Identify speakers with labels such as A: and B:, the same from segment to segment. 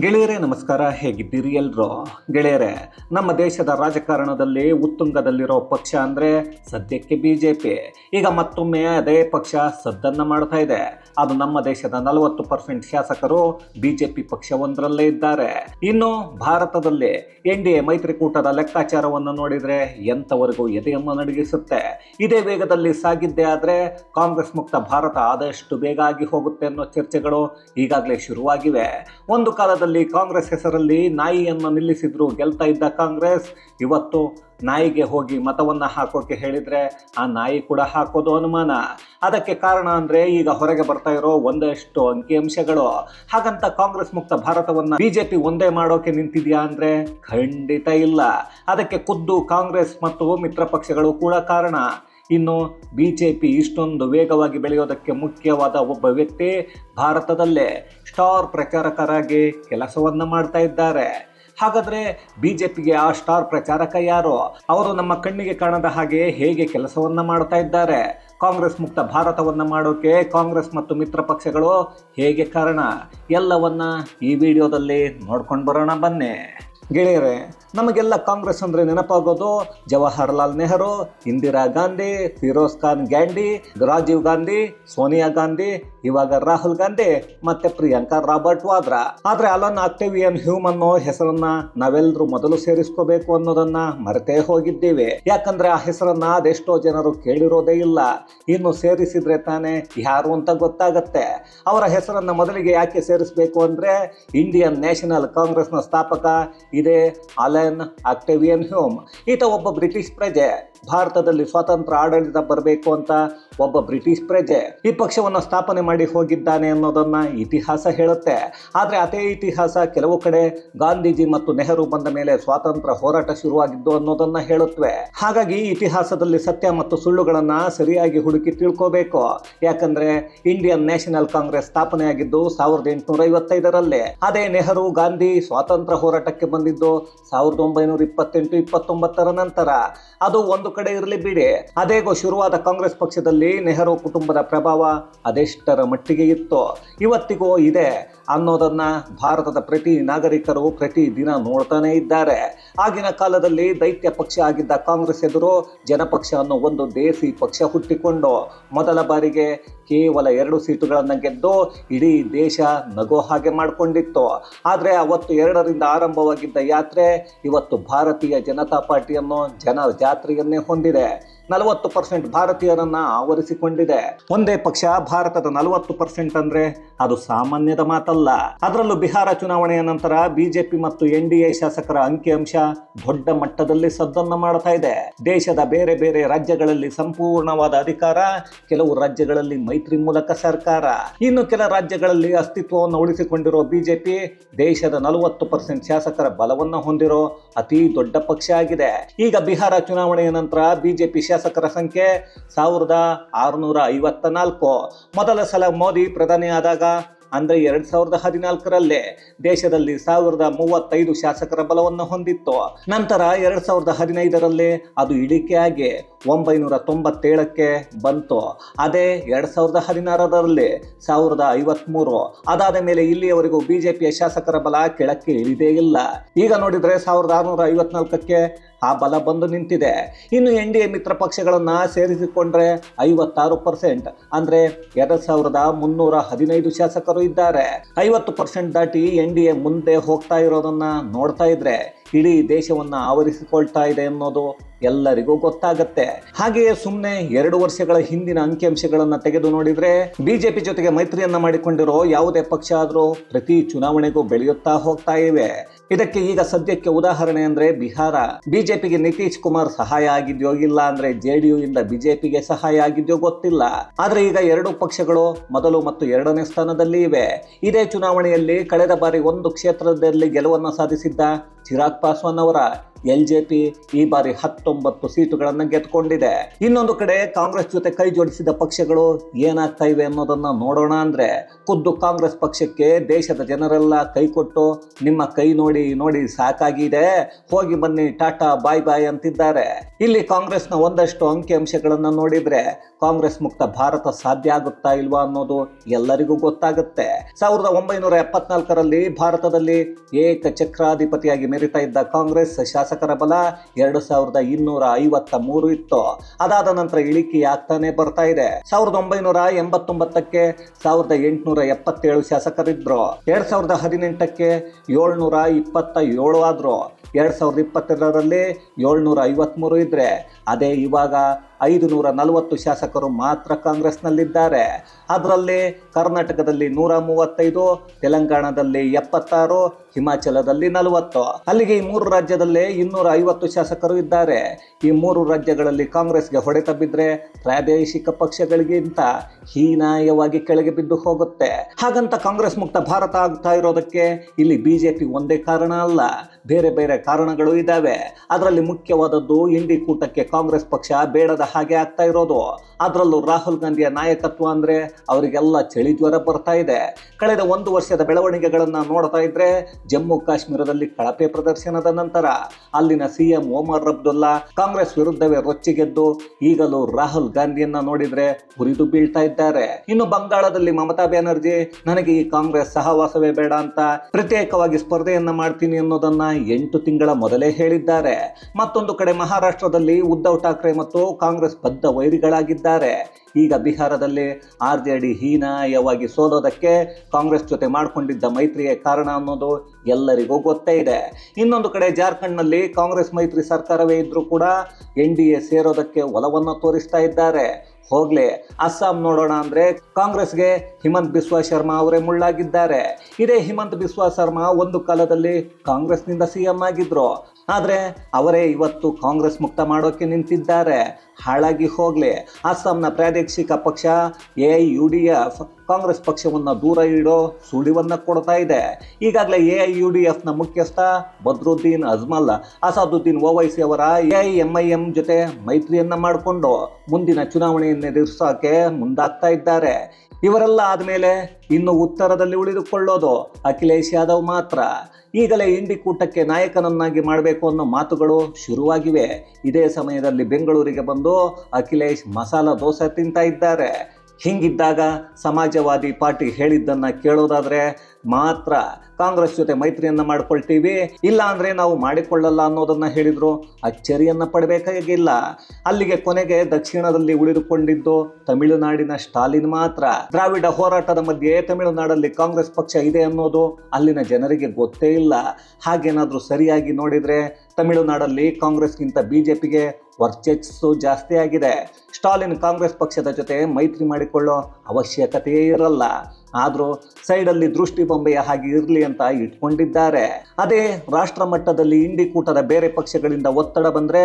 A: ಗೆಳೆಯರೇ, ನಮಸ್ಕಾರ. ಹೇಗಿದ್ದೀರಿ ಎಲ್ರು? ಗೆಳೆಯರೇ, ನಮ್ಮ ದೇಶದ ರಾಜಕಾರಣದಲ್ಲಿ ಉತ್ತುಂಗದಲ್ಲಿರೋ ಪಕ್ಷ ಅಂದ್ರೆ ಸದ್ಯಕ್ಕೆ ಬಿಜೆಪಿ. ಈಗ ಮತ್ತೊಮ್ಮೆ ಅದೇ ಪಕ್ಷ ಸದ್ದನ್ನ ಮಾಡ್ತಾ ಇದೆ. ಅದು ನಮ್ಮ ದೇಶದ ನಲವತ್ತು ಪರ್ಸೆಂಟ್ ಶಾಸಕರು ಬಿಜೆಪಿ ಪಕ್ಷವೊಂದರಲ್ಲೇ ಇದ್ದಾರೆ. ಇನ್ನು ಭಾರತದಲ್ಲಿ ಎನ್ ಡಿ ಎ ಮೈತ್ರಿಕೂಟದ ಲೆಕ್ಕಾಚಾರವನ್ನು ನೋಡಿದ್ರೆ ಎಂಥವರೆಗೂ ಎದೆಯನ್ನು ನಡಗಿಸುತ್ತೆ. ಇದೇ ವೇಗದಲ್ಲಿ ಸಾಗಿದ್ದೇ ಆದ್ರೆ ಕಾಂಗ್ರೆಸ್ ಮುಕ್ತ ಭಾರತ ಆದಷ್ಟು ಬೇಗ ಆಗಿ ಹೋಗುತ್ತೆ ಅನ್ನೋ ಚರ್ಚೆಗಳು ಈಗಾಗಲೇ ಶುರುವಾಗಿವೆ. ಒಂದು ಕಾಲದಲ್ಲಿ ಕಾಂಗ್ರೆಸ್ ಹೆಸರಲ್ಲಿ ನಾಯಿಯನ್ನು ನಿಲ್ಲಿಸಿದ್ರು. ಗೆಲ್ತಾ ಇದ್ದ ಕಾಂಗ್ರೆಸ್ ಇವತ್ತು ನಾಯಿಗೆ ಹೋಗಿ ಮತವನ್ನ ಹಾಕೋಕೆ ಹೇಳಿದ್ರೆ ಆ ನಾಯಿ ಕೂಡ ಹಾಕೋದು ಅನುಮಾನ. ಅದಕ್ಕೆ ಕಾರಣ ಅಂದ್ರೆ ಈಗ ಹೊರಗೆ ಬರ್ತಾ ಇರೋ ಒಂದಷ್ಟು ಅಂಕಿಅಂಶಗಳು ಹಾಗಂತ ಕಾಂಗ್ರೆಸ್ ಮುಕ್ತ ಭಾರತವನ್ನ ಬಿಜೆಪಿ ಒಂದೇ ಮಾಡೋಕೆ ನಿಂತಿದ್ಯಾ ಅಂದ್ರೆ ಖಂಡಿತ ಇಲ್ಲ. ಅದಕ್ಕೆ ಖುದ್ದು ಕಾಂಗ್ರೆಸ್ ಮತ್ತು ಮಿತ್ರ ಪಕ್ಷಗಳು ಕೂಡ ಕಾರಣ. ಇನ್ನು ಬಿ ಜೆ ಪಿ ಇಷ್ಟೊಂದು ವೇಗವಾಗಿ ಬೆಳೆಯೋದಕ್ಕೆ ಮುಖ್ಯವಾದ ಒಬ್ಬ ವ್ಯಕ್ತಿ ಭಾರತದಲ್ಲೇ. ಸ್ಟಾರ್ ಪ್ರಚಾರಕರಾಗಿ ಕೆಲಸವನ್ನ ಮಾಡ್ತಾ ಇದ್ದಾರೆ. ಹಾಗಾದ್ರೆ ಬಿಜೆಪಿಗೆ ಆ ಸ್ಟಾರ್ ಪ್ರಚಾರಕ ಯಾರು? ಅವರು ನಮ್ಮ ಕಣ್ಣಿಗೆ ಕಾಣದ ಹಾಗೆ ಹೇಗೆ ಕೆಲಸವನ್ನ ಮಾಡ್ತಾ ಇದ್ದಾರೆ? ಕಾಂಗ್ರೆಸ್ ಮುಕ್ತ ಭಾರತವನ್ನ ಮಾಡೋಕೆ ಕಾಂಗ್ರೆಸ್ ಮತ್ತು ಮಿತ್ರ ಪಕ್ಷಗಳು ಹೇಗೆ ಕಾರಣ? ಎಲ್ಲವನ್ನ ಈ ವಿಡಿಯೋದಲ್ಲಿ ನೋಡ್ಕೊಂಡು ಬರೋಣ ಬನ್ನಿ. ಗೆಳೆಯರೆ ನಮಗೆಲ್ಲ ಕಾಂಗ್ರೆಸ್ ಅಂದ್ರೆ ನೆನಪಾಗೋದು ಜವಾಹರ್ಲಾಲ್ ನೆಹರು, ಇಂದಿರಾ ಗಾಂಧಿ, ಫಿರೋಜ್ ಖಾನ್ ಗ್ಯಾಂಡಿ, ರಾಜೀವ್ ಗಾಂಧಿ, ಸೋನಿಯಾ ಗಾಂಧಿ, ಇವಾಗ ರಾಹುಲ್ ಗಾಂಧಿ, ಮತ್ತೆ ಪ್ರಿಯಾಂಕಾ ರಾಬರ್ಟ್ ವಾದ್ರಾ. ಆದ್ರೆ ಅಲನ್ ಆಕ್ಟೇವಿಯನ್ ಹ್ಯೂಮ್ ಅನ್ನೋ ಹೆಸರನ್ನ ನಾವೆಲ್ಲರೂ ಮೊದಲು ಸೇರಿಸ್ಕೋಬೇಕು ಅನ್ನೋದನ್ನ ಮರೆತೇ ಹೋಗಿದ್ದೀವಿ. ಯಾಕಂದ್ರೆ ಆ ಹೆಸರನ್ನ ಅದೆಷ್ಟೋ ಜನರು ಕೇಳಿರೋದೇ ಇಲ್ಲ. ಇನ್ನು ಸೇರಿಸಿದ್ರೆ ತಾನೇ ಯಾರು ಅಂತ ಗೊತ್ತಾಗತ್ತೆ. ಅವರ ಹೆಸರನ್ನ ಮೊದಲಿಗೆ ಯಾಕೆ ಸೇರಿಸಬೇಕು ಅಂದ್ರೆ ಇಂಡಿಯನ್ ನ್ಯಾಷನಲ್ ಕಾಂಗ್ರೆಸ್ನ ಸ್ಥಾಪಕ ಇದೇ ಅಲೆನ್ ಆಕ್ಟೇವಿಯನ್ ಹ್ಯೂಮ್ ಈತ ಒಬ್ಬ ಬ್ರಿಟಿಷ್ ಪ್ರಜೆ. ಭಾರತದಲ್ಲಿ ಸ್ವಾತಂತ್ರ್ಯ ಆಡಳಿತ ಬರಬೇಕು ಅಂತ ಒಬ್ಬ ಬ್ರಿಟಿಷ್ ಪ್ರಜೆ. ಈ ಪಕ್ಷವನ್ನು ಸ್ಥಾಪನೆ ಮಾಡಿ ಹೋಗಿದ್ದಾನೆ ಅನ್ನೋದನ್ನ ಇತಿಹಾಸ ಹೇಳುತ್ತೆ. ಆದ್ರೆ ಅದೇ ಇತಿಹಾಸ ಕೆಲವು ಕಡೆ ಗಾಂಧೀಜಿ ಮತ್ತು ನೆಹರು ಬಂದ ಮೇಲೆ ಸ್ವಾತಂತ್ರ್ಯ ಹೋರಾಟ ಶುರುವಾಗಿದ್ದು ಅನ್ನೋದನ್ನ ಹೇಳುತ್ತವೆ ಹಾಗಾಗಿ ಇತಿಹಾಸದಲ್ಲಿ ಸತ್ಯ ಮತ್ತು ಸುಳ್ಳುಗಳನ್ನ ಸರಿಯಾಗಿ ಹುಡುಕಿ ತಿಳ್ಕೋಬೇಕು. ಯಾಕಂದ್ರೆ ಇಂಡಿಯನ್ ನ್ಯಾಷನಲ್ ಕಾಂಗ್ರೆಸ್ ಸ್ಥಾಪನೆಯಾಗಿದ್ದು ಸಾವಿರದ ಎಂಟುನೂರ ಐವತ್ತೈದರಲ್ಲಿ. ಅದೇ ನೆಹರು, ಗಾಂಧಿ ಸ್ವಾತಂತ್ರ್ಯ ಹೋರಾಟಕ್ಕೆ ಬಂದಿದ್ದು ಸಾವಿರದ ಒಂಬೈನೂರ ಇಪ್ಪತ್ತೆಂಟು, ಇಪ್ಪತ್ತೊಂಬತ್ತರ ನಂತರ ಅದು ಒಂದು ಕಡೆ ಇರಲಿ ಬಿಡಿ. ಅದೇಗೋ ಶುರುವಾದ ಕಾಂಗ್ರೆಸ್ ಪಕ್ಷದಲ್ಲಿ ನೆಹರು ಕುಟುಂಬದ ಪ್ರಭಾವ ಅದೆಷ್ಟರ ಮಟ್ಟಿಗೆ ಇತ್ತು. ಇವತ್ತಿಗೂ ಇದೆ ಅನ್ನೋದನ್ನ ಭಾರತದ ಪ್ರತಿ ನಾಗರಿಕರು ಪ್ರತಿ ದಿನ ನೋಡ್ತಾನೆ ಇದ್ದಾರೆ. ಆಗಿನ ಕಾಲದಲ್ಲಿ ದೈತ್ಯ ಪಕ್ಷ ಆಗಿದ್ದ ಕಾಂಗ್ರೆಸ್ ಎದುರು ಜನಪಕ್ಷ ಅನ್ನೋ ಒಂದು ದೇಸಿ ಪಕ್ಷ ಹುಟ್ಟಿಕೊಂಡು ಮೊದಲ ಬಾರಿಗೆ ಕೇವಲ ಎರಡು ಸೀಟುಗಳನ್ನು ಗೆದ್ದು ಇಡೀ ದೇಶ ನಗೋ ಹಾಗೆ ಮಾಡಿಕೊಂಡಿತ್ತು. ಆದರೆ ಅವತ್ತು ಎರಡರಿಂದ ಆರಂಭವಾಗಿದ್ದ ಯಾತ್ರೆ ಇವತ್ತು ಭಾರತೀಯ ಜನತಾ ಪಾರ್ಟಿಯನ್ನು ಜನ ಜಾತ್ರೆಯನ್ನೇ ಹೊಂದಿದೆ. ನಲವತ್ತು ಪರ್ಸೆಂಟ್ ಭಾರತೀಯರನ್ನ ಆವರಿಸಿಕೊಂಡಿದೆ. ಒಂದೇ ಪಕ್ಷ ಭಾರತದ ನಲವತ್ತು ಪರ್ಸೆಂಟ್ ಅಂದ್ರೆ ಅದು ಸಾಮಾನ್ಯದ ಮಾತಲ್ಲ. ಅದರಲ್ಲೂ ಬಿಹಾರ ಚುನಾವಣೆಯ ನಂತರ ಬಿಜೆಪಿ ಮತ್ತು ಎನ್ ಡಿ ಎ ಶಾಸಕರ ಅಂಕಿಅಂಶ ದೊಡ್ಡ ಮಟ್ಟದಲ್ಲಿ ಸದ್ದನ್ನ ಮಾಡ್ತಾ ಇದೆ. ದೇಶದ ಬೇರೆ ಬೇರೆ ರಾಜ್ಯಗಳಲ್ಲಿ ಸಂಪೂರ್ಣವಾದ ಅಧಿಕಾರ, ಕೆಲವು ರಾಜ್ಯಗಳಲ್ಲಿ ಮೈತ್ರಿ ಮೂಲಕ ಸರ್ಕಾರ. ಇನ್ನು ಕೆಲ ರಾಜ್ಯಗಳಲ್ಲಿ ಅಸ್ತಿತ್ವವನ್ನು ಉಳಿಸಿಕೊಂಡಿರೋ ಬಿಜೆಪಿ ದೇಶದ ನಲವತ್ತು ಪರ್ಸೆಂಟ್ ಶಾಸಕರ ಬಲವನ್ನು ಹೊಂದಿರೋ ಅತಿ ದೊಡ್ಡ ಪಕ್ಷ ಆಗಿದೆ. ಈಗ ಬಿಹಾರ ಚುನಾವಣೆಯ ನಂತರ ಬಿಜೆಪಿ ಶಾಸಕರ ಸಂಖ್ಯೆ ಸಾವಿರದ ಆರುನೂರ ಐವತ್ತ ನಾಲ್ಕು. ಮೊದಲ ಸಲ ಮೋದಿ ಪ್ರಧಾನಿಯಾದಾಗ ಅಂದರೆ ಎರಡ್ ಸಾವಿರದ ಹದಿನಾಲ್ಕರಲ್ಲೇ ದೇಶದಲ್ಲಿ ಸಾವಿರದ ಮೂವತ್ತೈದು ಶಾಸಕರ ಬಲವನ್ನು ಹೊಂದಿತ್ತು. ನಂತರ ಎರಡ್ ಸಾವಿರದ ಹದಿನೈದರಲ್ಲಿ ಅದು ಇಳಿಕೆಯಾಗಿ ಒಂಬೈನೂರ ತೊಂಬತ್ತೇಳಕ್ಕೆ ಬಂತು. ಅದೇ ಎರಡ್ ಸಾವಿರದ ಹದಿನಾರರಲ್ಲಿ ಸಾವಿರದ ಐವತ್ಮೂರು. ಅದಾದ ಮೇಲೆ ಇಲ್ಲಿಯವರೆಗೂ ಬಿಜೆಪಿಯ ಶಾಸಕರ ಬಲ ಕೆಳಕ್ಕೆ ಇಳಿದೇ ಇಲ್ಲ. ಈಗ ನೋಡಿದ್ರೆ ಸಾವಿರದ ಆರುನೂರ ಐವತ್ನಾಲ್ಕಕ್ಕೆ ಆ ಬಲ ಬಂದು ನಿಂತಿದೆ. ಇನ್ನು ಎನ್ ಡಿ ಎ ಮಿತ್ರ ಪಕ್ಷಗಳನ್ನು ಸೇರಿಸಿಕೊಂಡ್ರೆ ಐವತ್ತಾರು ಪರ್ಸೆಂಟ್ ಅಂದ್ರೆ ಎರಡ್ ಸಾವಿರದ ಮುನ್ನೂರ ಹದಿನೈದು ಶಾಸಕರು ಇದ್ದಾರೆ. ಐವತ್ತು ಪರ್ಸೆಂಟ್ ದಾಟಿ ಎನ್ ಡಿ ಎ ಮುಂದೆ ಹೋಗ್ತಾ ಇರೋದನ್ನ ನೋಡ್ತಾ ಇದ್ರೆ, ಇಡೀ ದೇಶವನ್ನ ಆವರಿಸಿಕೊಳ್ತಾ ಇದೆ ಅನ್ನೋದು ಎಲ್ಲರಿಗೂ ಗೊತ್ತಾಗತ್ತೆ. ಹಾಗೆಯೇ ಸುಮ್ಮನೆ ಎರಡು ವರ್ಷಗಳ ಹಿಂದಿನ ಅಂಕಿಅಂಶಗಳನ್ನು ತೆಗೆದು ನೋಡಿದ್ರೆ, ಬಿಜೆಪಿ ಜೊತೆಗೆ ಮೈತ್ರಿಯನ್ನ ಮಾಡಿಕೊಂಡಿರೋ ಯಾವುದೇ ಪಕ್ಷ ಆದರೂ ಪ್ರತಿ ಚುನಾವಣೆಗೂ ಬೆಳೆಯುತ್ತಾ ಹೋಗ್ತಾ ಇವೆ. ಇದಕ್ಕೆ ಈಗ ಸದ್ಯಕ್ಕೆ ಉದಾಹರಣೆ ಅಂದ್ರೆ ಬಿಹಾರ. ಬಿಜೆಪಿಗೆ ನಿತೀಶ್ ಕುಮಾರ್ ಸಹಾಯ ಆಗಿದ್ಯೋ ಇಲ್ಲ ಅಂದ್ರೆ ಜೆಡಿಯು ಇಂದ ಬಿಜೆಪಿಗೆ ಸಹಾಯ ಆಗಿದ್ಯೋ ಗೊತ್ತಿಲ್ಲ. ಆದ್ರೆ ಈಗ ಎರಡು ಪಕ್ಷಗಳು ಮೊದಲು ಮತ್ತು ಎರಡನೇ ಸ್ಥಾನದಲ್ಲಿ ಇವೆ. ಇದೇ ಚುನಾವಣೆಯಲ್ಲಿ ಕಳೆದ ಬಾರಿ ಒಂದು ಕ್ಷೇತ್ರದಲ್ಲಿ ಗೆಲುವನ್ನು ಸಾಧಿಸಿದ್ದ ಚಿರಾಗ್ ಪಾಸ್ವಾನ್ ಅವರ. ಎಲ್ ಜೆ ಪಿ ಈ ಬಾರಿ ಹತ್ತೊಂಬತ್ತು ಸೀಟುಗಳನ್ನು ಗೆದ್ದುಕೊಂಡಿದೆ. ಇನ್ನೊಂದು ಕಡೆ ಕಾಂಗ್ರೆಸ್ ಜೊತೆ ಕೈ ಜೋಡಿಸಿದ ಪಕ್ಷಗಳು ಏನಾಗ್ತಾ ಇವೆ ಅನ್ನೋದನ್ನ ನೋಡೋಣ ಅಂದ್ರೆ ಖುದ್ದು ಕಾಂಗ್ರೆಸ್ ಪಕ್ಷಕ್ಕೆ ದೇಶದ ಜನರೆಲ್ಲ ಕೈ ಕೊಟ್ಟು ನಿಮ್ಮ ಕೈ ನೋಡಿ ನೋಡಿ ಸಾಕಾಗಿದೆ. ಹೋಗಿ ಬನ್ನಿ, ಟಾಟಾ, ಬಾಯ್ ಬಾಯ್ ಅಂತಿದ್ದಾರೆ. ಇಲ್ಲಿ ಕಾಂಗ್ರೆಸ್ನ ಒಂದಷ್ಟು ಅಂಕಿಅಂಶಗಳನ್ನು ನೋಡಿದ್ರೆ ಕಾಂಗ್ರೆಸ್ ಮುಕ್ತ ಭಾರತ ಸಾಧ್ಯ ಆಗುತ್ತಾ ಇಲ್ವಾ ಅನ್ನೋದು ಎಲ್ಲರಿಗೂ ಗೊತ್ತಾಗುತ್ತೆ. ಸಾವಿರದ ಒಂಬೈನೂರ ಎಪ್ಪತ್ನಾಲ್ಕರಲ್ಲಿ ಭಾರತದಲ್ಲಿ ಏಕ ಚಕ್ರಾಧಿಪತಿಯಾಗಿ ಮೆರಿತಾ ಇದ್ದ ಕಾಂಗ್ರೆಸ್ ಶಾಸಕರ ಬಲ ಎರಡು ಸಾವಿರದ ಇನ್ನೂರ ಐವತ್ತ ಮೂರು ಇತ್ತು. ಅದಾದ ನಂತರ ಇಳಿಕೆ ಆಗ್ತಾನೆ ಬರ್ತಾ ಇದೆ. ಸಾವಿರದ ಒಂಬೈನೂರ ಎಂಬತ್ತೊಂಬತ್ತಕ್ಕೆ ಸಾವಿರದ ಎಂಟುನೂರ ಎಪ್ಪತ್ತೇಳು ಶಾಸಕರಿದ್ರು. ಎರಡ್ ಸಾವಿರದ ಹದಿನೆಂಟಕ್ಕೆ ಏಳ್ನೂರ ಇಪ್ಪತ್ತ ಏಳು ಆದ್ರು. ಎರಡ್ ಸಾವಿರದ ಇಪ್ಪತ್ತೆರಡರಲ್ಲಿ ಏಳ್ನೂರ ಐವತ್ಮೂರು ಇದ್ರೆ. ಅದೇ ಇವಾಗ ಐದು ನೂರ ನಲವತ್ತು ಶಾಸಕರು ಮಾತ್ರ ಕಾಂಗ್ರೆಸ್ನಲ್ಲಿದ್ದಾರೆ. ಅದರಲ್ಲಿ ಕರ್ನಾಟಕದಲ್ಲಿ ನೂರ ಮೂವತ್ತೈದು ತೆಲಂಗಾಣದಲ್ಲಿ ಎಪ್ಪತ್ತಾರು, ಹಿಮಾಚಲದಲ್ಲಿ ನಲವತ್ತು. ಅಲ್ಲಿಗೆ ಈ ಮೂರು ರಾಜ್ಯದಲ್ಲೇ ಇನ್ನೂರ ಐವತ್ತು ಶಾಸಕರು ಇದ್ದಾರೆ. ಈ ಮೂರು ರಾಜ್ಯಗಳಲ್ಲಿ ಕಾಂಗ್ರೆಸ್ಗೆ ಹೊಡೆತ ಬಿದ್ದರೆ ಪ್ರಾದೇಶಿಕ ಪಕ್ಷಗಳಿಗಿಂತ ಹೀನಾಯವಾಗಿ ಕೆಳಗೆ ಬಿದ್ದು ಹೋಗುತ್ತೆ. ಹಾಗಂತ ಕಾಂಗ್ರೆಸ್ ಮುಕ್ತ ಭಾರತ ಆಗ್ತಾ ಇರೋದಕ್ಕೆ ಇಲ್ಲಿ ಬಿಜೆಪಿ ಒಂದೇ ಕಾರಣ ಅಲ್ಲ. ಬೇರೆ ಬೇರೆ ಕಾರಣಗಳು ಇದ್ದಾವೆ. ಅದರಲ್ಲಿ ಮುಖ್ಯವಾದದ್ದು ಇಂಡಿ ಕೂಟಕ್ಕೆ ಕಾಂಗ್ರೆಸ್ ಪಕ್ಷ ಬೇಡದ ಹಾಗೆ ಆಗ್ತಾ ಇರೋದು. ಅದರಲ್ಲೂ ರಾಹುಲ್ ಗಾಂಧಿಯ ನಾಯಕತ್ವ ಅಂದ್ರೆ ಅವರಿಗೆಲ್ಲ ಚಳಿ ಜ್ವರ ಬರ್ತಾ ಇದೆ. ಕಳೆದ ಒಂದು ವರ್ಷದ ಬೆಳವಣಿಗೆಗಳನ್ನ ನೋಡ್ತಾ ಇದ್ರೆ ಜಮ್ಮು ಕಾಶ್ಮೀರದಲ್ಲಿ ಕಳಪೆ ಪ್ರದರ್ಶನದ ನಂತರ ಅಲ್ಲಿನ ಸಿಎಂ ಒಮರ್ ಅಬ್ದುಲ್ಲಾ ಕಾಂಗ್ರೆಸ್ ವಿರುದ್ಧವೇ ರೊಚ್ಚಿಗೆದ್ದು ಈಗಲೂ ರಾಹುಲ್ ಗಾಂಧಿಯನ್ನ ನೋಡಿದ್ರೆ ಹುರಿದು ಬೀಳ್ತಾ ಇದ್ದಾರೆ. ಇನ್ನು ಬಂಗಾಳದಲ್ಲಿ ಮಮತಾ ಬ್ಯಾನರ್ಜಿ, ನನಗೆ ಈ ಕಾಂಗ್ರೆಸ್ ಸಹವಾಸವೇ ಬೇಡ ಅಂತ ಪ್ರತ್ಯೇಕವಾಗಿ ಸ್ಪರ್ಧೆಯನ್ನ ಮಾಡ್ತೀನಿ ಅನ್ನೋದನ್ನ ಎಂಟು ತಿಂಗಳ ಮೊದಲೇ ಹೇಳಿದ್ದಾರೆ. ಮತ್ತೊಂದು ಕಡೆ ಮಹಾರಾಷ್ಟ್ರದಲ್ಲಿ ಉದ್ಧವ್ ಠಾಕ್ರೆ ಮತ್ತು ಕಾಂಗ್ರೆಸ್ ಬದ್ಧ ವೈರಿಗಳಾಗಿದ್ದಾರೆ. ಈಗ ಬಿಹಾರದಲ್ಲಿ ಆರ್ ಜೆ ಡಿ ಹೀನಾಯವಾಗಿ ಸೋಲೋದಕ್ಕೆ ಕಾಂಗ್ರೆಸ್ ಜೊತೆ ಮಾಡಿಕೊಂಡಿದ್ದ ಮೈತ್ರಿಯೇ ಕಾರಣ ಅನ್ನೋದು ಎಲ್ಲರಿಗೂ ಗೊತ್ತೇ ಇದೆ. ಇನ್ನೊಂದು ಕಡೆ ಜಾರ್ಖಂಡ್ನಲ್ಲಿ ಕಾಂಗ್ರೆಸ್ ಮೈತ್ರಿ ಸರ್ಕಾರವೇ ಇದ್ದರೂ ಕೂಡ ಎನ್ ಡಿ ಎ ಸೇರೋದಕ್ಕೆ ಒಲವನ್ನು ತೋರಿಸ್ತಾ ಇದ್ದಾರೆ. ಹೋಗ್ಲಿ, ಅಸ್ಸಾಂ ನೋಡೋಣ ಅಂದ್ರೆ ಕಾಂಗ್ರೆಸ್ಗೆ ಹಿಮಂತ್ ಬಿಸ್ವಾ ಶರ್ಮಾ ಅವರೇ ಮುಳ್ಳಾಗಿದ್ದಾರೆ. ಇದೇ ಹಿಮಂತ್ ಬಿಸ್ವಾ ಶರ್ಮಾ ಒಂದು ಕಾಲದಲ್ಲಿ ಕಾಂಗ್ರೆಸ್ನಿಂದ ಸಿ ಎಂ ಆಗಿದ್ರು. ಆದರೆ ಅವರೇ ಇವತ್ತು ಕಾಂಗ್ರೆಸ್ ಮುಕ್ತ ಮಾಡೋಕೆ ನಿಂತಿದ್ದಾರೆ. ಹಾಳಾಗಿ ಹೋಗಲಿ. ಅಸ್ಸಾಂನ ಪ್ರಾದೇಶಿಕ ಪಕ್ಷ, A I U, D, F, Congress ಪಕ್ಷವನ್ನು ದೂರ ಇಡೋ ಸುಳಿವನ್ನು ಕೊಡ್ತಾ ಇದೆ. ಈಗಾಗಲೇ ಎ ಐ ಯು, ಡಿ ಎಫ್ನ ಮುಖ್ಯಸ್ಥ ಬದ್ರುದ್ದೀನ್ ಅಜ್ಮಲ್, ಅಸಾದುದ್ದೀನ್ ಓವೈಸಿ ಅವರ A I M I M ಜೊತೆ ಮೈತ್ರಿಯನ್ನು ಮಾಡಿಕೊಂಡು ಮುಂದಿನ ಚುನಾವಣೆಯನ್ನು ಎದುರಿಸೋಕೆ ಮುಂದಾಗ್ತಾ ಇದ್ದಾರೆ. ಇವರೆಲ್ಲ ಆದಮೇಲೆ ಇನ್ನು ಉತ್ತರದಲ್ಲಿ ಉಳಿದುಕೊಳ್ಳೋದು ಅಖಿಲೇಶ್ ಯಾದವ್ ಮಾತ್ರ. ಈಗಲೇ ಇಂಡಿ ಕೂಟಕ್ಕೆ ನಾಯಕನನ್ನಾಗಿ ಮಾಡಬೇಕು ಅನ್ನೋ ಮಾತುಗಳು ಶುರುವಾಗಿವೆ. ಇದೇ ಸಮಯದಲ್ಲಿ ಬೆಂಗಳೂರಿಗೆ ಬಂದು ಅಖಿಲೇಶ್ ಮಸಾಲ ದೋಸೆ ತಿಂತಾ ಇದ್ದಾರೆ. ಹಿಂಗಿದ್ದಾಗ ಸಮಾಜವಾದಿ ಪಾರ್ಟಿ ಹೇಳಿದ್ದನ್ನು ಕೇಳೋದಾದರೆ ಮಾತ್ರ ಕಾಂಗ್ರೆಸ್ ಜೊತೆ ಮೈತ್ರಿಯನ್ನು ಮಾಡಿಕೊಳ್ತೀವಿ, ಇಲ್ಲ ಅಂದರೆ ನಾವು ಮಾಡಿಕೊಳ್ಳಲ್ಲ ಅನ್ನೋದನ್ನು ಹೇಳಿದರು. ಅಚ್ಚರಿಯನ್ನು ಪಡಬೇಕಾಗಿಲ್ಲ. ಅಲ್ಲಿಗೆ ಕೊನೆಗೆ ದಕ್ಷಿಣದಲ್ಲಿ ಉಳಿದುಕೊಂಡಿದ್ದು ತಮಿಳುನಾಡಿನ ಸ್ಟಾಲಿನ್ ಮಾತ್ರ. ದ್ರಾವಿಡ ಹೋರಾಟದ ಮಧ್ಯೆ ತಮಿಳುನಾಡಲ್ಲಿ ಕಾಂಗ್ರೆಸ್ ಪಕ್ಷ ಇದೆ ಅನ್ನೋದು ಅಲ್ಲಿನ ಜನರಿಗೆ ಗೊತ್ತೇ ಇಲ್ಲ. ಹಾಗೇನಾದರೂ ಸರಿಯಾಗಿ ನೋಡಿದ್ರೆ ತಮಿಳುನಾಡಲ್ಲಿ ಕಾಂಗ್ರೆಸ್ಗಿಂತ ಬಿಜೆಪಿಗೆ ವರ್ಚಸ್ಸು ಜಾಸ್ತಿ ಆಗಿದೆ. ಸ್ಟಾಲಿನ್ ಕಾಂಗ್ರೆಸ್ ಪಕ್ಷದ ಜೊತೆ ಮೈತ್ರಿ ಮಾಡಿಕೊಳ್ಳೋ ಅವಶ್ಯಕತೆಯೇ ಇರಲ್ಲ. ಆದರೂ ಸೈಡಲ್ಲಿ ದೃಷ್ಟಿ ಬೊಂಬೆಯ ಹಾಗೆ ಇರಲಿ ಅಂತ ಇಟ್ಕೊಂಡಿದ್ದಾರೆ. ಅದೇ ರಾಷ್ಟ್ರ ಮಟ್ಟದಲ್ಲಿ ಇಂಡಿ ಬೇರೆ ಪಕ್ಷಗಳಿಂದ ಒತ್ತಡ ಬಂದರೆ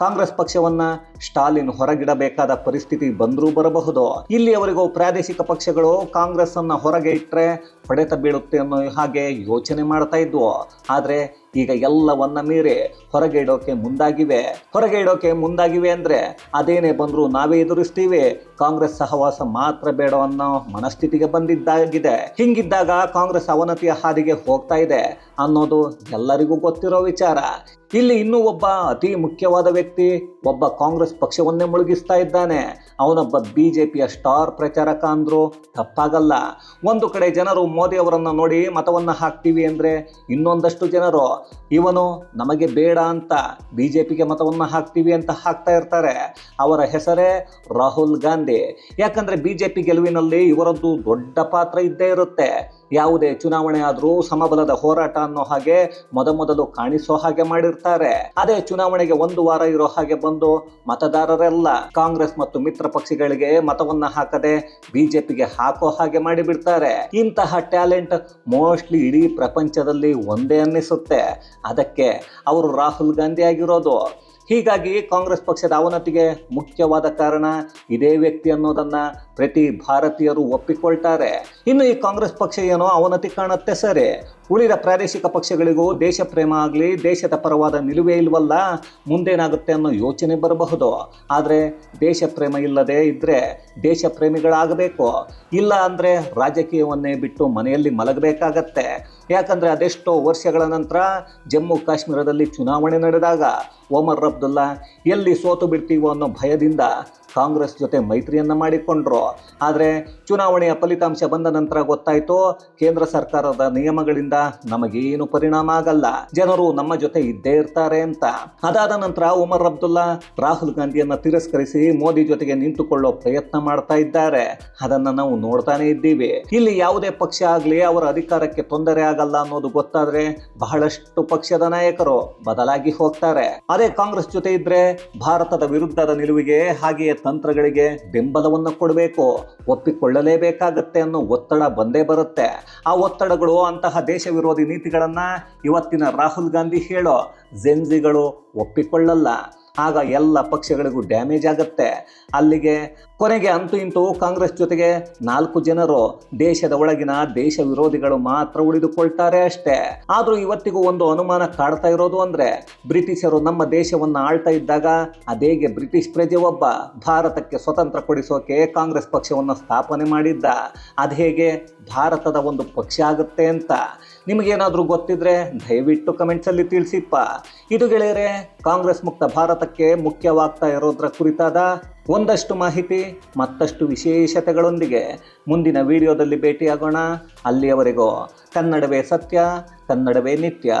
A: ಕಾಂಗ್ರೆಸ್ ಪಕ್ಷವನ್ನ ಸ್ಟಾಲಿನ್ ಹೊರಗಿಡಬೇಕಾದ ಪರಿಸ್ಥಿತಿ ಬಂದರೂ ಬರಬಹುದು. ಇಲ್ಲಿಯವರೆಗೂ ಪ್ರಾದೇಶಿಕ ಪಕ್ಷಗಳು ಕಾಂಗ್ರೆಸ್ ಅನ್ನ ಹೊರಗೆ ಇಟ್ಟರೆ ಹೊಡೆತ ಬೀಳುತ್ತೆ ಅನ್ನೋ ಹಾಗೆ ಯೋಚನೆ ಮಾಡ್ತಾ ಇದ್ವು. ಆದರೆ ಈಗ ಎಲ್ಲವನ್ನ ಮೀರಿ ಹೊರಗೆ ಇಡೋಕೆ ಮುಂದಾಗಿವೆ. ಹೊರಗೆ ಇಡೋಕೆ ಮುಂದಾಗಿವೆ ಅಂದ್ರೆ ಅದೇನೇ ಬಂದರೂ ನಾವೇ ಎದುರಿಸ್ತೀವಿ. ಕಾಂಗ್ರೆಸ್ ಸಹವಾಸ ಮಾತ್ರ ಬೇಡ ಅನ್ನೋ ಮನಸ್ಥಿತಿಗೆ ಬಂದಿದ್ದಾಗಿದೆ. ಹಿಂಗಿದ್ದಾಗ ಕಾಂಗ್ರೆಸ್ ಅವನತಿಯ ಹಾದಿಗೆ ಹೋಗ್ತಾ ಇದೆ ಅನ್ನೋದು ಎಲ್ಲರಿಗೂ ಗೊತ್ತಿರೋ ವಿಚಾರ. ಇಲ್ಲಿ ಇನ್ನೂ ಒಬ್ಬ ಅತಿ ಮುಖ್ಯವಾದ ವ್ಯಕ್ತಿ, ಒಬ್ಬ ಕಾಂಗ್ರೆಸ್ ಪಕ್ಷವನ್ನೇ ಮುಳುಗಿಸ್ತಾ ಇದ್ದಾನೆ. ಅವನೊಬ್ಬ ಬಿಜೆಪಿಯ ಸ್ಟಾರ್ ಪ್ರಚಾರಕ ಅಂದ್ರು ತಪ್ಪಾಗಲ್ಲ. ಒಂದು ಕಡೆ ಜನರು ಮೋದಿ ಅವರನ್ನು ನೋಡಿ ಮತವನ್ನ ಹಾಕ್ತೀವಿ ಅಂದ್ರೆ ಇನ್ನೊಂದಷ್ಟು ಜನರು, ಇವನು ನಮಗೆ ಬೇಡ ಅಂತ ಬಿಜೆಪಿಗೆ ಮತವನ್ನ ಹಾಕ್ತೀವಿ ಅಂತ ಹಾಕ್ತಾ ಇರ್ತಾರೆ. ಅವರ ಹೆಸರೇ ರಾಹುಲ್ ಗಾಂಧಿ. ಯಾಕಂದ್ರೆ ಬಿಜೆಪಿ ಗೆಲುವಿನಲ್ಲಿ ಇವರದ್ದು ದೊಡ್ಡ ಪಾತ್ರ ಇದ್ದೇ ಇರುತ್ತೆ. ಯಾವುದೇ ಚುನಾವಣೆ ಆದರೂ ಸಮಬಲದ ಹೋರಾಟ ಅನ್ನೋ ಹಾಗೆ ಮೊದಮೊದಲು ಕಾಣಿಸೋ ಹಾಗೆ ಮಾಡಿರ್ತಾರೆ. ಅದೇ ಚುನಾವಣೆಗೆ ಒಂದು ವಾರ ಇರೋ ಹಾಗೆ ಬಂದು ಮತದಾರರೆಲ್ಲ ಕಾಂಗ್ರೆಸ್ ಮತ್ತು ಮಿತ್ರ ಪಕ್ಷಗಳಿಗೆ ಮತವನ್ನ ಹಾಕದೆ ಬಿಜೆಪಿಗೆ ಹಾಕೋ ಹಾಗೆ ಮಾಡಿಬಿಡ್ತಾರೆ. ಇಂತಹ ಟ್ಯಾಲೆಂಟ್ ಮೋಸ್ಟ್ಲಿ ಇಡೀ ಪ್ರಪಂಚದಲ್ಲಿ ಒಂದೇ ಅನ್ನಿಸುತ್ತೆ. ಅದಕ್ಕೆ ಅವರು ರಾಹುಲ್ ಗಾಂಧಿ ಆಗಿರೋದು. ಹೀಗಾಗಿ ಕಾಂಗ್ರೆಸ್ ಪಕ್ಷದ ಅವನತಿಗೆ ಮುಖ್ಯವಾದ ಕಾರಣ ಇದೇ ವ್ಯಕ್ತಿ ಅನ್ನೋದನ್ನು ಪ್ರತಿ ಭಾರತೀಯರು ಒಪ್ಪಿಕೊಳ್ತಾರೆ. ಇನ್ನು ಈ ಕಾಂಗ್ರೆಸ್ ಪಕ್ಷ ಏನೋ ಅವನತಿ ಕಾಣುತ್ತೆ ಸರಿ. ಉಳಿದ ಪ್ರಾದೇಶಿಕ ಪಕ್ಷಗಳಿಗೂ ದೇಶ ಪ್ರೇಮ ಆಗಲಿ, ದೇಶದ ಪರವಾದ ನಿಲುವೇ ಇಲ್ವಲ್ಲ, ಮುಂದೇನಾಗುತ್ತೆ ಅನ್ನೋ ಯೋಚನೆ ಬರಬಹುದು. ಆದರೆ ದೇಶ ಪ್ರೇಮ ಇಲ್ಲದೆ ಇದ್ದರೆ ದೇಶ ಪ್ರೇಮಿಗಳಾಗಬೇಕು. ಇಲ್ಲ ಅಂದರೆ ರಾಜಕೀಯವನ್ನೇ ಬಿಟ್ಟು ಮನೆಯಲ್ಲಿ ಮಲಗಬೇಕಾಗತ್ತೆ. ಯಾಕಂದರೆ ಅದೆಷ್ಟೋ ವರ್ಷಗಳ ನಂತರ ಜಮ್ಮು ಕಾಶ್ಮೀರದಲ್ಲಿ ಚುನಾವಣೆ ನಡೆದಾಗ, ಒಮರ್ ಅಬ್ದುಲ್ಲಾ ಎಲ್ಲಿ ಸೋತು ಬಿಡ್ತೀವೋ ಅನ್ನೋ ಭಯದಿಂದ ಕಾಂಗ್ರೆಸ್ ಜೊತೆ ಮೈತ್ರಿಯನ್ನ ಮಾಡಿಕೊಂಡ್ರು. ಆದರೆ ಚುನಾವಣೆಯ ಫಲಿತಾಂಶ ಬಂದ ನಂತರ ಗೊತ್ತಾಯಿತು, ಕೇಂದ್ರ ಸರ್ಕಾರದ ನಿಯಮಗಳಿಂದ ನಮಗೇನು ಪರಿಣಾಮ ಆಗಲ್ಲ. ಜನರು ನಮ್ಮ ಜೊತೆ ಇದ್ದೇ ಇರ್ತಾರೆ ಅಂತ. ಅದಾದ ನಂತರ ಉಮರ್ ಅಬ್ದುಲ್ಲಾ, ರಾಹುಲ್ ಗಾಂಧಿಯನ್ನ ತಿರಸ್ಕರಿಸಿ ಮೋದಿ ಜೊತೆಗೆ ನಿಂತುಕೊಳ್ಳೋ ಪ್ರಯತ್ನ ಮಾಡ್ತಾ ಇದ್ದಾರೆ. ಅದನ್ನ ನಾವು ನೋಡ್ತಾನೆ ಇದ್ದೀವಿ. ಇಲ್ಲಿ ಯಾವುದೇ ಪಕ್ಷ ಆಗಲಿ ಅವರ ಅಧಿಕಾರಕ್ಕೆ ತೊಂದರೆ ಆಗಲ್ಲ ಅನ್ನೋದು ಗೊತ್ತಾದ್ರೆ ಬಹಳಷ್ಟು ಪಕ್ಷದ ನಾಯಕರು ಬದಲಾಗಿ ಹೋಗ್ತಾರೆ. ಅದೇ ಕಾಂಗ್ರೆಸ್ ಜೊತೆ ಇದ್ರೆ ಭಾರತದ ವಿರುದ್ಧದ ನಿಲುವಿಗೆ ಹಾಗೆಯೇ ತಂತ್ರಗಳಿಗೆ ಬೆಂಬಲವನ್ನು ಕೊಡಬೇಕು, ಒಪ್ಪಿಕೊಳ್ಳಲೇಬೇಕಾಗತ್ತೆ ಅನ್ನೋ ಒತ್ತಡ ಬಂದೇ ಬರುತ್ತೆ. ಆ ಒತ್ತಡಗಳು, ಅಂತಹ ದೇಶ ವಿರೋಧಿ ನೀತಿಗಳನ್ನು ಇವತ್ತಿನ ರಾಹುಲ್ ಗಾಂಧಿ ಹೇಳೋ ಜೆನ್ಜಿಗಳು ಒಪ್ಪಿಕೊಳ್ಳಲ್ಲ. ಆಗ ಎಲ್ಲ ಪಕ್ಷಗಳಿಗೂ ಡ್ಯಾಮೇಜ್ ಆಗುತ್ತೆ. ಅಲ್ಲಿಗೆ ಕೊನೆಗೆ ಅಂತೂ ಇಂತೂ ಕಾಂಗ್ರೆಸ್ ಜೊತೆಗೆ ನಾಲ್ಕು ಜನರು ದೇಶದ ಒಳಗಿನ ದೇಶ ವಿರೋಧಿಗಳು ಮಾತ್ರ ಉಳಿದುಕೊಳ್ತಾರೆ ಅಷ್ಟೇ. ಆದರೂ ಇವತ್ತಿಗೂ ಒಂದು ಅನುಮಾನ ಕಾಡ್ತಾ ಇರೋದು ಅಂದ್ರೆ ಬ್ರಿಟಿಷರು ನಮ್ಮ ದೇಶವನ್ನ ಆಳ್ತಾ ಇದ್ದಾಗ ಅದೇಗೆ ಬ್ರಿಟಿಷ್ ಪ್ರಜೆ ಒಬ್ಬ ಭಾರತಕ್ಕೆ ಸ್ವತಂತ್ರ ಕೊಡಿಸೋಕೆ ಕಾಂಗ್ರೆಸ್ ಪಕ್ಷವನ್ನು ಸ್ಥಾಪನೆ ಮಾಡಿದ್ದ. ಅದೇಗೆ ಭಾರತದ ಒಂದು ಪಕ್ಷ ಆಗುತ್ತೆ ಅಂತ. ನಿಮಗೇನಾದರೂ ಗೊತ್ತಿದ್ರೆ ದಯವಿಟ್ಟು ಕಮೆಂಟ್ಸಲ್ಲಿ ತಿಳಿಸಿಪ್ಪ. ಇದು ಗೆಳೆಯರೆ, ಕಾಂಗ್ರೆಸ್ ಮುಕ್ತ ಭಾರತಕ್ಕೆ ಮುಖ್ಯವಾಗ್ತಾ ಇರೋದ್ರ ಕುರಿತಾದ ಒಂದಷ್ಟು ಮಾಹಿತಿ, ಮತ್ತಷ್ಟು ವಿಶೇಷತೆಗಳೊಂದಿಗೆ ಮುಂದಿನ ವಿಡಿಯೋದಲ್ಲಿ ಭೇಟಿಯಾಗೋಣ. ಅಲ್ಲಿಯವರೆಗೂ ಕನ್ನಡವೇ ಸತ್ಯ, ಕನ್ನಡವೇ ನಿತ್ಯ.